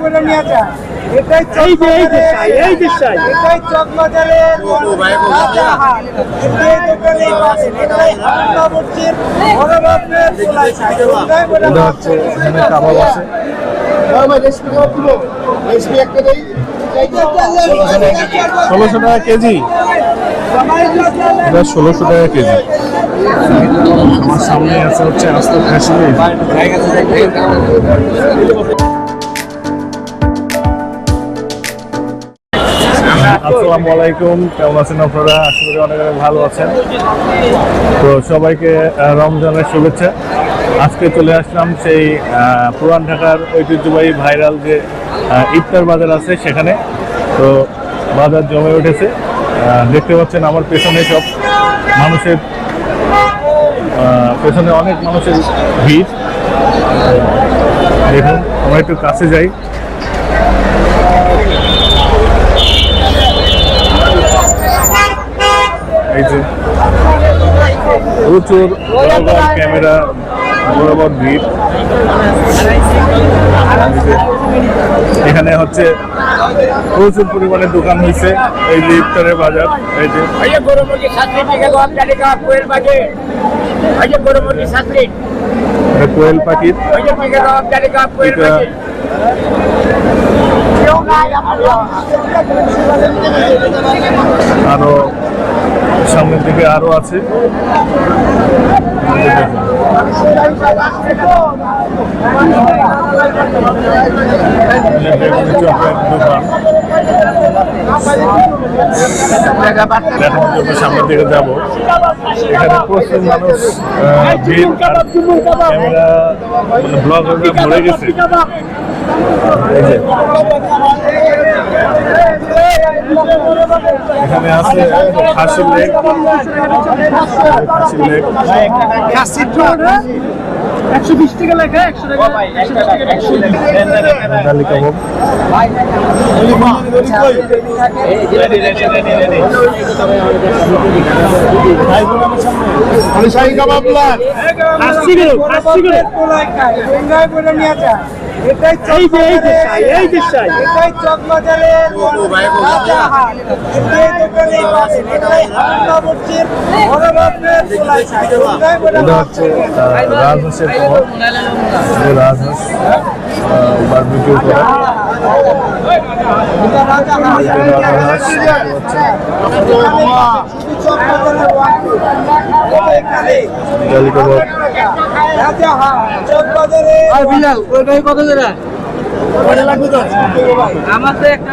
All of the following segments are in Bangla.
করে নিয়ে যায় এটাই এই যে এই যে সাই, এই যে সাই। এটাই দোকানেই পাবেন এটাই হামলাবর্তীর বড় বাপের পোলাই সাই এটা হচ্ছে এখানে কাবাব আছে ষোলোশো টাকা কেজি। এটা ষোলোশো টাকা কেজি। আমার সামনে আছে হচ্ছে আস্ত খাসি। আসসালামু আলাইকুম, কেমন আছেন আপনারা? আশা করি অনেক অনেক ভালো আছেন। তো সবাইকে রমজানের শুভেচ্ছা। আজকে চলে আসলাম সেই পুরান ঢাকার ঐতিহ্যবাহী ভাইরাল যে ইফতার বাজার আছে সেখানে। তো বাজার জমে উঠেছে। দেখতে পাচ্ছেন আমার পেছনে সব মানুষের পেছনে অনেক মানুষের ভিড়। দেখুন, আমরা একটু কাছে যাই। এই যে প্রচুর ক্যামেরা বরাবর ভিড়। এখানে হচ্ছে প্রচুর পরিমাণে দোকান হয়েছে এই যে ইফতারের বাজার এই যে। কোয়েল পাখির। আরও সামনের দিকে আরও আছে। সামনের দিকে যাব এখানে প্রচুর মানুষ ভিড় ক্যামেরা মানে ভরে গেছে। এখানে আছে খাসির লেগ খাসির লেগ একশো বিশ টাকা লেখা একশো টাকা ডালি কাবাব আসছি গেল এটাই এই যে এই যে সাই, এই যে সাই। এটাই চকবাজারের পাবেন এটাই সাই এটা হচ্ছে রাজহাঁসের পর রাজহাঁস বারবিকিউ করা আমার তো একটা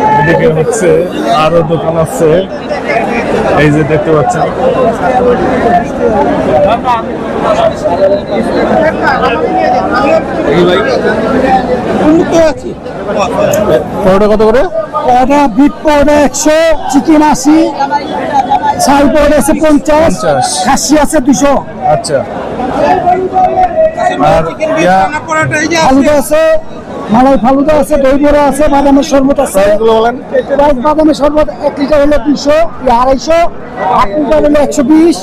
এদিকে হচ্ছে আরও দোকান আছে। এই যে দেখতে পাচ্ছেন। পরোটা কত করে? বিট একশো চিকেন আশি ছাই পাউডার আছে পঞ্চাশ। খাসি আছে দুশো। আচ্ছা। আর আছে মালাই ফালুদা আছে দই বড়া আছে বাদামের শরবত আছে। প্রাইস বাদামের শরবত এক লিটার হলো দুশো আড়াইশো হাফ লিটার হলো একশো বিশ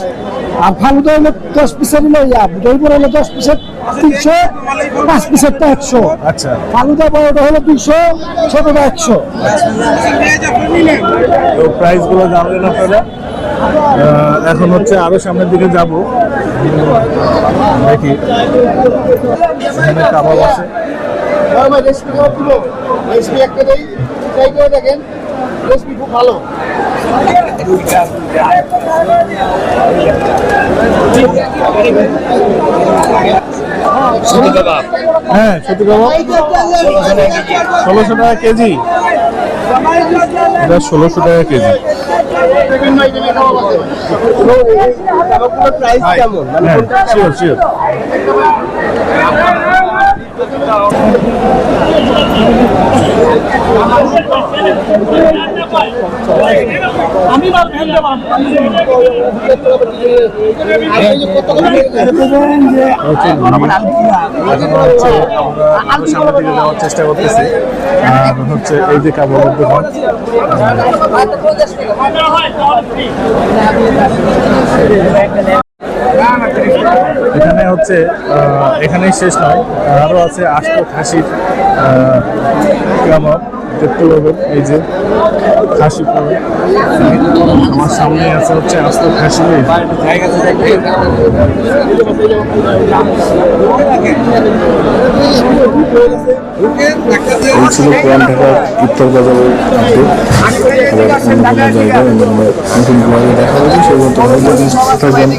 আর ফালুদা হলো দশ পিসের হলো ইয়া দই বড়া হলো দশ পিসের তিনশো পাঁচ পিসেরটা একশো। আচ্ছা। ফালুদা বড়টা হলো দুশো ছোটটা একশো। তো প্রাইসগুলো জানলেন আপনারা। এখন হচ্ছে আরও সামনের দিকে যাব। দেখি। এখানে কাবাব আছে। রেসিপি খাওয়া পুরো রেসিপি একটা দেই ট্রাই করে দেখেন রেসিপি খুব ভালো হ্যাঁ সত্যি কাবাব ষোলোশো টাকা কেজি। এটা ষোলোশো টাকা কেজি প্রাইস কেমন? হ্যাঁ শিওর শিওর আমি দেওয়ার চেষ্টা করতেছি আর হচ্ছে এই যে কাপড়ের দোকান এখানে হচ্ছে এখানেই শেষ নয় আরও আছে আষ্ট খাসির গ্রামক দেখতে পাবেন এই যে খাসি আমার সামনে আছে হচ্ছে আস্ত খাসি এই ছিল পুরান ঢাকার উত্তর বাজারের আপডেট অন্য জায়গায় অন্য কোনো দেখা হবে। সেই পর্যন্ত ভালো থাকবেন